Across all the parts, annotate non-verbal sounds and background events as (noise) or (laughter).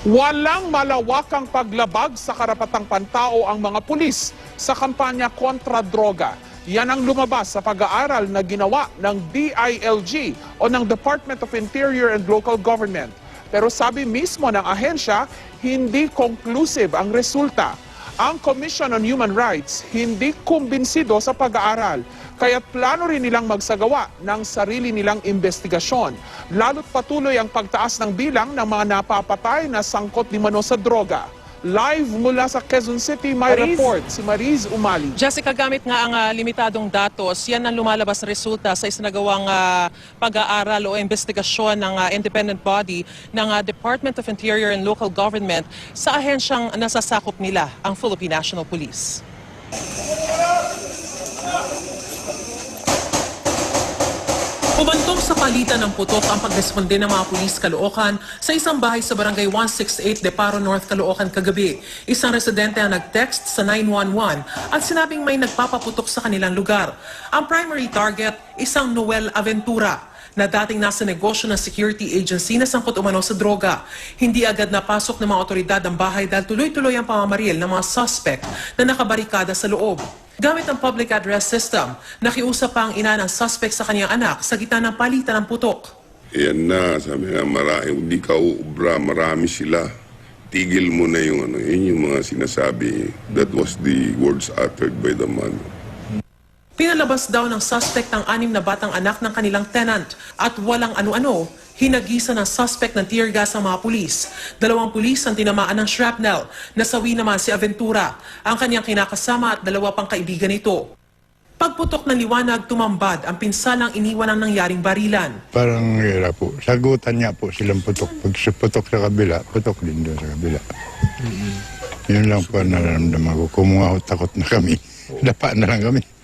Walang malawakang paglabag sa karapatang pantao ang mga pulis sa kampanya kontra droga. Yan ang lumabas sa pag-aaral na ginawa ng DILG o ng Department of Interior and Local Government. Pero sabi mismo ng ahensya, hindi conclusive ang resulta. Ang Commission on Human Rights hindi kumbinsido sa pag-aaral, kaya't plano rin nilang magsagawa ng sarili nilang investigasyon. Lalo't patuloy ang pagtaas ng bilang ng mga napapatay na sangkot di mano sa droga. Live mula sa Quezon City, may Mariz. report si Mariz Umali. Jessica, gamit nga ang ah, limitadong datos, yan ang lumalabas resulta sa isinagawang ah, pag-aaral o investigasyon ng ah, independent body ng ah, Department of Interior and Local Government sa ahensyang nasasakop nila, ang Philippine National Police. Sa palitan ng putok ang pagresponde ng mga pulis Caloocan sa isang bahay sa barangay 168 Deparo North Caloocan kagabi. Isang residente ang nag-text sa 911 at sinabing may nagpapaputok sa kanilang lugar. Ang primary target, isang Noel Aventura na dating nasa negosyo ng security agency na sangkot umano sa droga. Hindi agad napasok ng mga otoridad ang bahay dahil tuloy-tuloy ang pamamaril ng mga suspect na nakabarikada sa loob. Gamit ang public address system, nakiusap pa ang ina ng suspect sa kanyang anak sa gitna ng palitan ng putok. Yan na, sabi nga, marami, hindi ka uubra, marami sila. Tigil mo na yung ano, yun yung mga sinasabi. That was the words uttered by the man. Pinalabas daw ng suspect ang anim na batang anak ng kanilang tenant at walang ano-ano, hinagisa ng suspect ng tear gas ang mga pulis. Dalawang pulis ang tinamaan ng shrapnel. Nasawi naman si Aventura, ang kanyang kinakasama at dalawa pang kaibigan nito. Pagputok ng liwanag, tumambad ang pinsalang iniwan ng nangyaring barilan. Parang hira po. Sagutan niya po silang putok. Pag putok sa kabila, putok din doon sa kabila. Yun lang po ang nararamdaman ko. Kumuha ho, takot na kami. (laughs) Dapa na lang kami.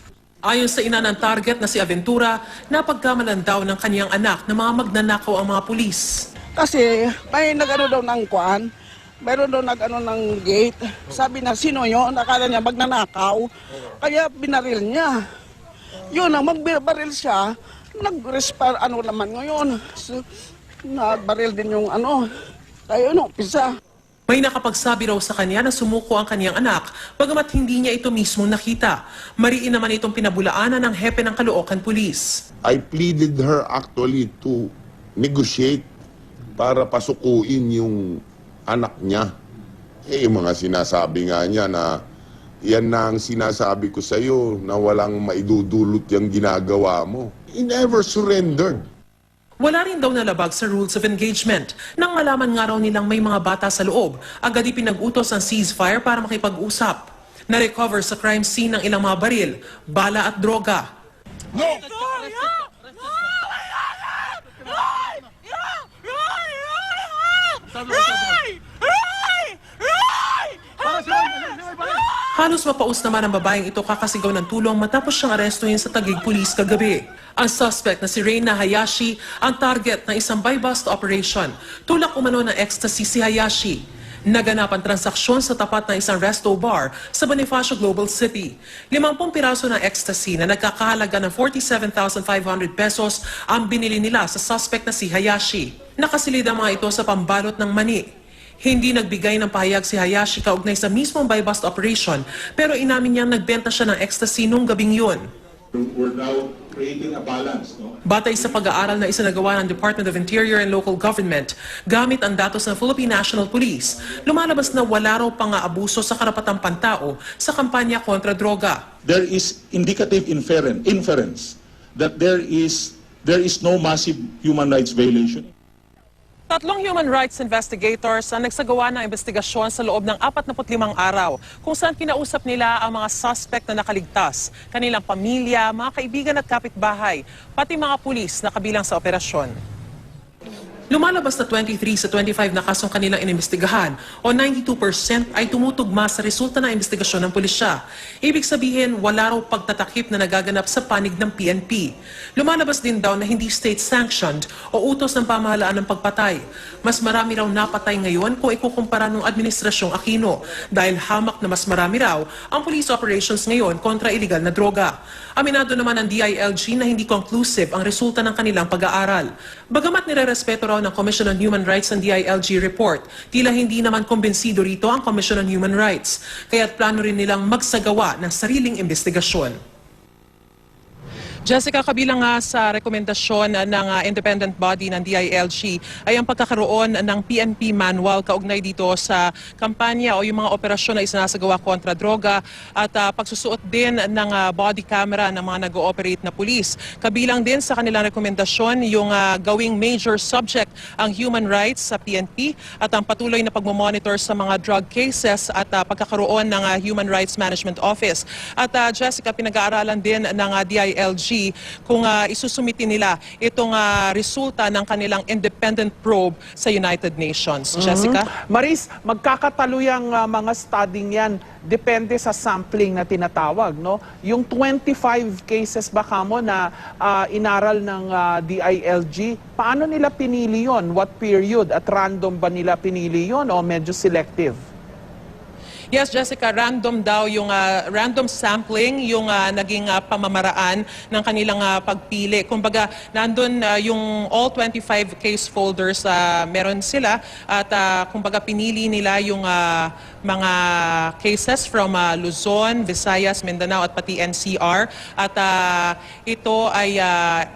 Ayon sa ina ng target na si Aventura, napagkamalan daw ng kanyang anak na mga magnanakaw ang mga pulis. Kasi may nag-ano daw ng kwan, mayroon daw nag-ano ng gate. Sabi na, sino yun? Akala niya magnanakaw. Kaya binaril niya. Yun, ang magbaril siya, nag-respire, ano naman ngayon. So, nagbaril din yung ano. Kaya yun, umpisa. May nakapagsabi raw sa kanya na sumuko ang kanyang anak, bagamat hindi niya ito mismo nakita. Mariin naman itong pinabulaanan ng hepe ng Caloocan Police. I pleaded her actually to negotiate para pasukuin yung anak niya. Eh, yung mga sinasabi nga niya na yan na ang sinasabi ko sa iyo na walang maidudulot yung ginagawa mo. He never surrendered. Wala rin daw nalabag sa rules of engagement. Nang malaman nga raw nilang may mga bata sa loob, agad ipinag-utos ang ceasefire para makipag-usap. Na-recover sa crime scene ng ilang mga baril, bala at droga. Halos mapaus naman ang babaeng ito kakasigaw ng tulong matapos siyang arestuhin sa Taguig Police kagabi. Ang suspect na si Reina Hayashi ang target ng isang buy-bust operation. Tulak umano ng ecstasy si Hayashi. Naganap ang transaksyon sa tapat ng isang resto bar sa Bonifacio Global City. 50 piraso ng ecstasy na nagkakahalaga ng 47,500 pesos ang binili nila sa suspect na si Hayashi. Nakasilid ang mga ito sa pambalot ng mani. Hindi nagbigay ng pahayag si Hayashi kaugnay sa mismong buy-bust operation pero inamin niyang nagbenta siya ng ecstasy nung gabing yun. we're now creating a balance, no? Batay sa pag-aaral na isinagawa ng Department of Interior and Local Government gamit ang datos ng Philippine National Police, lumalabas na wala raw pang abuso sa karapatang pantao sa kampanya kontra droga. There is indicative inferen- inference that there is there is no massive human rights violation. Tatlong human rights investigators ang nagsagawa ng investigasyon sa loob ng 45 araw kung saan kinausap nila ang mga suspect na nakaligtas, kanilang pamilya, mga kaibigan at kapitbahay, pati mga pulis na kabilang sa operasyon. Lumalabas na 23 sa 25 na kasong kanilang inimbestigahan o 92% ay tumutugma sa resulta ng investigasyon ng pulisya. Ibig sabihin, wala raw pagtatakip na nagaganap sa panig ng PNP. Lumalabas din daw na hindi state-sanctioned o utos ng pamahalaan ng pagpatay. Mas marami raw napatay ngayon kung ikukumpara ng administrasyong Aquino dahil hamak na mas marami raw ang police operations ngayon kontra illegal na droga. Aminado naman ang DILG na hindi conclusive ang resulta ng kanilang pag-aaral. Bagamat nire-respeto raw raw ng Commission on Human Rights ang DILG report. Tila hindi naman kumbinsido rito ang Commission on Human Rights. Kaya't plano rin nilang magsagawa ng sariling investigasyon. Jessica, kabilang nga sa rekomendasyon ng ah, independent body ng DILG ay ang pagkakaroon ng PNP manual kaugnay dito sa kampanya o yung mga operasyon na isinasagawa kontra droga at ah, pagsusuot din ng ah, body camera ng mga nag-ooperate na pulis. Kabilang din sa kanilang rekomendasyon yung ah, gawing major subject ang human rights sa PNP at ang patuloy na pagmamonitor sa mga drug cases at ah, pagkakaroon ng ah, Human Rights Management Office. At ah, Jessica, pinag-aaralan din ng ah, DILG kung uh, isusumitin nila itong ah, resulta ng kanilang independent probe sa United Nations. Jessica? Maris, magkakataluyang ah, mga studying yan depende sa sampling na tinatawag, no? Yung 25 cases ba kamo na ah, inaral ng ah, DILG, paano nila pinili yon? What period? At random ba nila pinili yon o medyo selective? Yes, Jessica, random daw yung ah, random sampling yung ah, naging ah, pamamaraan ng kanilang ah, pagpili. Kumbaga, nandun ah, yung all 25 case folders ah, meron sila at ah, kumbaga pinili nila yung ah, mga cases from ah, Luzon, Visayas, Mindanao at pati NCR at ah, ito ay ah,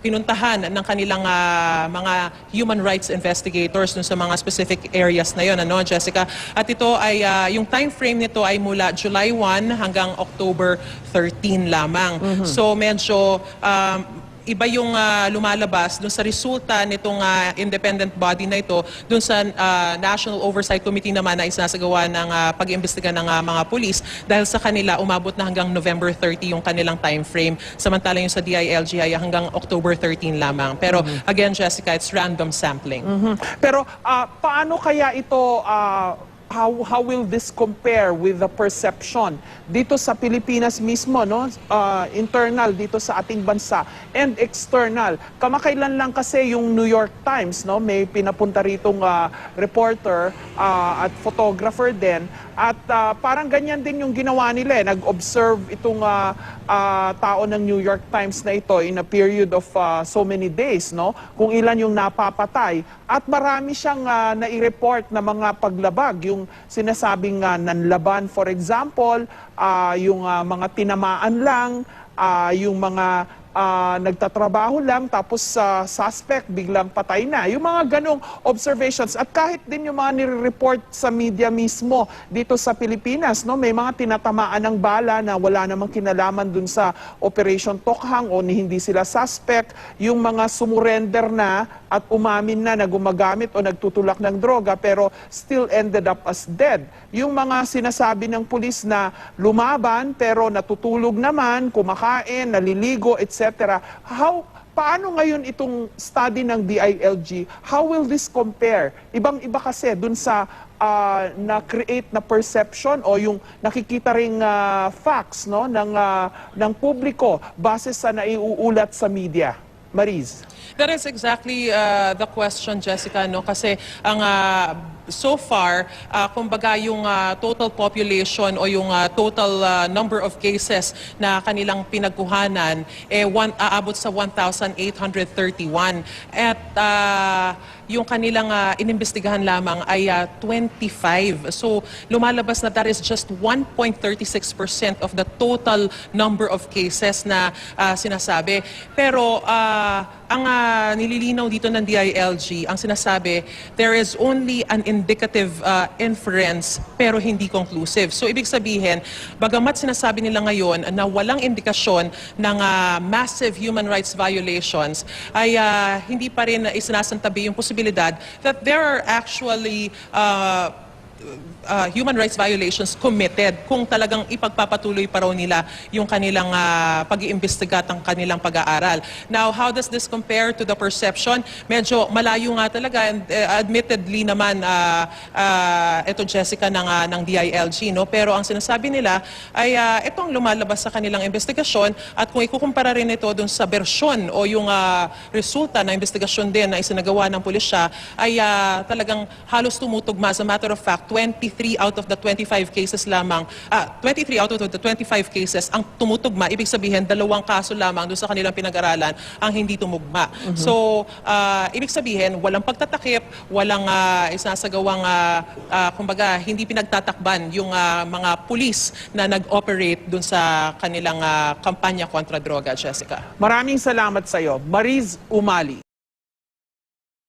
pinuntahan ng kanilang ah, mga human rights investigators dun sa mga specific areas na yon ano Jessica? At ito ay ah, yung time frame nito ay mula July 1 hanggang October 13 lamang. So medyo um, iba yung ah, lumalabas dun sa resulta nitong ah, independent body na ito dun sa ah, National Oversight Committee naman na isinasagawa ng ah, pag-imbestiga ng ah, mga pulis dahil sa kanila umabot na hanggang November 30 yung kanilang time frame samantala yung sa DILG ay hanggang October 13 lamang. Pero again Jessica it's random sampling. Mhm. Pero ah, paano kaya ito ah, how how will this compare with the perception dito sa Pilipinas mismo no? Ah, internal dito sa ating bansa and external. Kamakailan lang kasi yung New York Times no? May pinapunta ritong ah, reporter ah, at photographer din. At ah, parang ganyan din yung ginawa nila eh. nag-observe itong ah, ah, tao ng New York Times na ito in a period of ah, so many days no? Kung ilan yung napapatay. At marami siyang ah, nai-report na mga paglabag yung sinasabing ah, nanlaban. For example ah, yung ah, mga tinamaan lang ah, yung mga ah, nagtatrabaho lang tapos sa suspect biglang patay na. Yung mga ganong observations. At kahit din yung mga nire-report sa media mismo dito sa Pilipinas, no, may mga tinatamaan ng bala na wala namang kinalaman dun sa Operation Tokhang o ni hindi sila suspect, yung mga sumurrender na at umamin na na gumagamit o nagtutulak ng droga pero still ended up as dead. Yung mga sinasabi ng pulis na lumaban pero natutulog naman, kumakain, naliligo, etc. How paano ngayon itong study ng DILG? How will this compare? Ibang-iba kasi dun sa ah, na-create na perception o yung nakikita ring ah, facts no ng ah, ng publiko base sa naiuulat sa media. Mariz. That is exactly uh, the question, Jessica, no? Kasi ang uh, so far, uh, kumbaga yung uh, total population o yung uh, total uh, number of cases na kanilang pinagkuhanan eh one, aabot sa 1,831. At uh, yung kanilang uh, inimbestigahan lamang ay uh, 25. So lumalabas na that is just 1.36% of the total number of cases na uh, sinasabi. Pero uh, ang uh, nililinaw dito ng DILG, ang sinasabi, there is only an indicative uh, inference pero hindi conclusive. So ibig sabihin, bagamat sinasabi nila ngayon na walang indikasyon ng uh, massive human rights violations, ay uh, hindi pa rin isinasantabi yung posibilidad that there are actually uh, uh, human rights violations committed kung talagang ipagpapatuloy pa raw nila yung kanilang uh, pag-iimbestiga at ang kanilang pag-aaral. Now, how does this compare to the perception? Medyo malayo nga talaga and uh, admittedly naman uh, uh, ito Jessica ng, uh, ng DILG, no? pero ang sinasabi nila ay uh, itong lumalabas sa kanilang investigasyon at kung ikukumpara rin ito dun sa bersyon o yung uh, resulta ng investigasyon din na isinagawa ng pulisya ay uh, talagang halos tumutugma as a matter of fact 23 out of the 25 cases lamang, ah, 23 out of the 25 cases ang tumutugma. Ibig sabihin, dalawang kaso lamang doon sa kanilang pinag-aralan ang hindi tumugma. So, ah, ibig sabihin, walang pagtatakip, walang uh, isasagawang, ah, ah, kumbaga, hindi pinagtatakban yung ah, mga pulis na nag-operate doon sa kanilang ah, kampanya kontra droga, Jessica. Maraming salamat sa iyo, Mariz Umali.